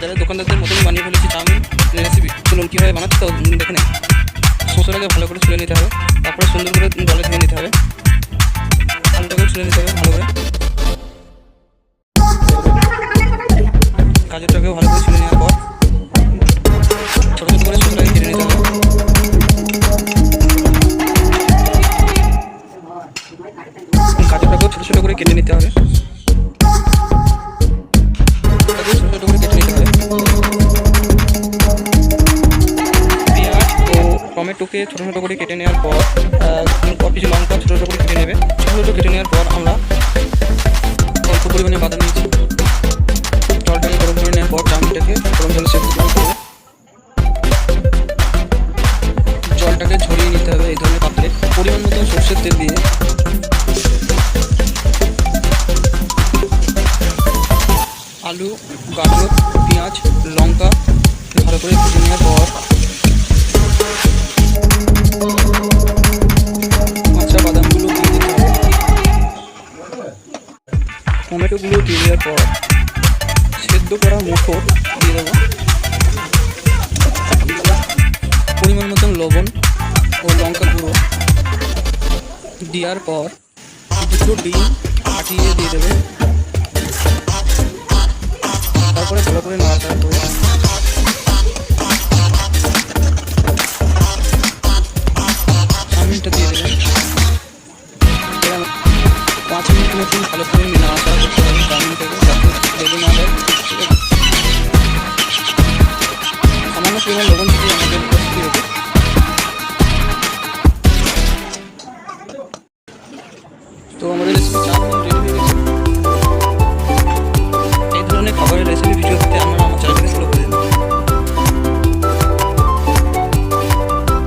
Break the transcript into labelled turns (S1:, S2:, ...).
S1: বাজারের দোকানদারদের মতনই বানিয়ে ফেলেছি চাউমিন রেসিপি চলুন কীভাবে বানাচ্ছে তো দেখে নেই শসাটাকে ভালো করে ছুলে নিতে হবে, তারপরে সুন্দর করে জলে ধুয়ে নিতে হবে। আলুটাকেও ছুলে নিতে হবে ভালো করে। গাজরটাকেও ভালো করে ছুলে নেওয়ার পর ছোটো করে কেটে নিতে হবে। গাজরটাকেও ছোটো ছোটো করে কেটে নিতে হবে। টমেটোকে ছোটো ছোটো করে কেটে নেওয়ার পর কিছু লঙ্কা ছোটো ছোটো করে কেটে নেবে। ছোটো ছোটো কেটে নেওয়ার পর আমরা অল্প পরিমাণে বাদাম নিয়েছি। জলটাকে গরম করে নেওয়ার পর চাউমিনটাকে গরম জলে সেদ্ধ হবে জলটাকে ঝরিয়ে নিতে হবে এই ধরনের পাত্রে। পরিমাণ মতো সর্ষের তেল দিয়ে। আলু, গাজর, পেঁয়াজ, লঙ্কা ভালো করে ভেজে নেওয়ার পর টমেটোগুলো দিয়ে দেওয়ার পর সেদ্ধ করা মুখো দিয়ে দেবো। পরিমাণ মতন লবণ ও লঙ্কা গুঁড়ো। দেওয়ার পর দুটো ডিম ফাটিয়ে দিয়ে দেবে। তারপরে ভালো করে নাড়াচাড়া করে মিনিটটা দিয়ে দেবেন পাঁচ মিনিট মতন ভালো করে fíjalo,